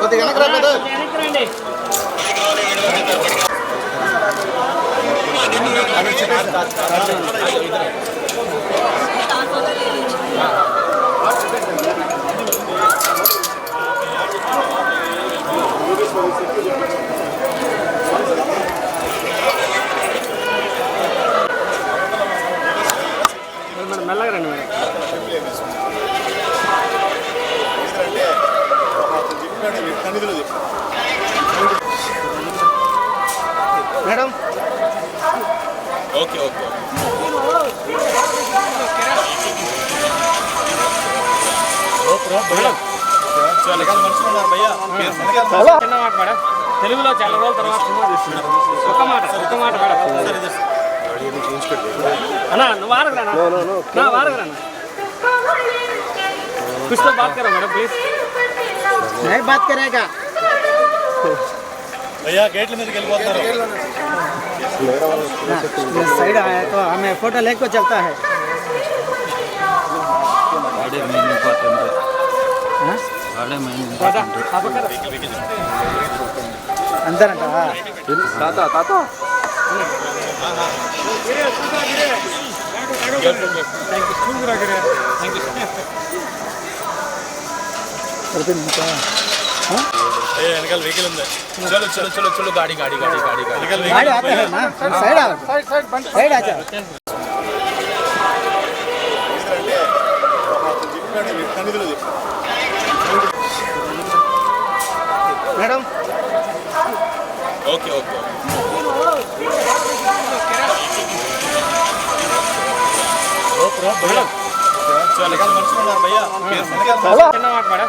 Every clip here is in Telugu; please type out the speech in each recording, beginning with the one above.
కొద్దిగా వెనక్కి నిధులది మేడం. Okay okay. తెలుగులో చాలా రోజుల తర్వాత సినిమా తీస్తున్నారు. ఒక మాట ఒక మాట అన్నా నువ్వు వారగరా వారగరా కృష్ణ బాత్ మేడం ప్లీజ్ नहीं बात करेगा। भैया गेट में हाँ, साइड आया तो हमें फ़ोटो लेकर चलता है। हाँ? अंदर हाँ। Tata tata. Thank you thank you వెనకాల వెహికల్ ఉంది చలో చలో చలో చలో గాడి గాడి గాడి గాడి మేడం ఓకే ఓకే మనుషులు ఉన్నారు భయ్యా మేడం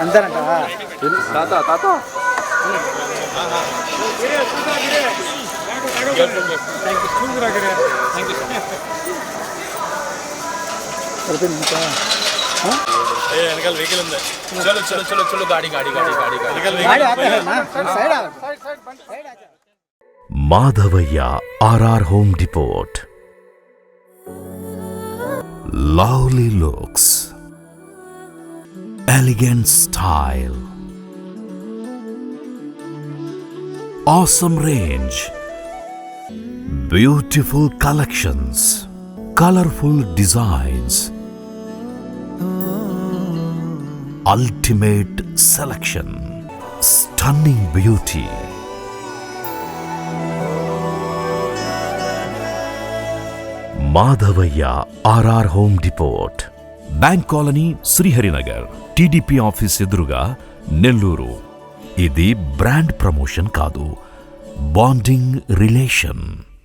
అంతేనంట తాత చలో చలో చలో గాడి గాడి గాడి గాడి Madhavaiah RR Home Depot. Lovely looks. elegant style. Awesome range. Beautiful collections. Colorful designs. Ultimate selection. Stunning beauty. Madhavaya RR Home Depot bank colony Sriharinagar TDP office ఎదురుగా నెల్లూరు. ఇది బ్రాండ్ ప్రమోషన్ కాదు బాండింగ్ రిలేషన్.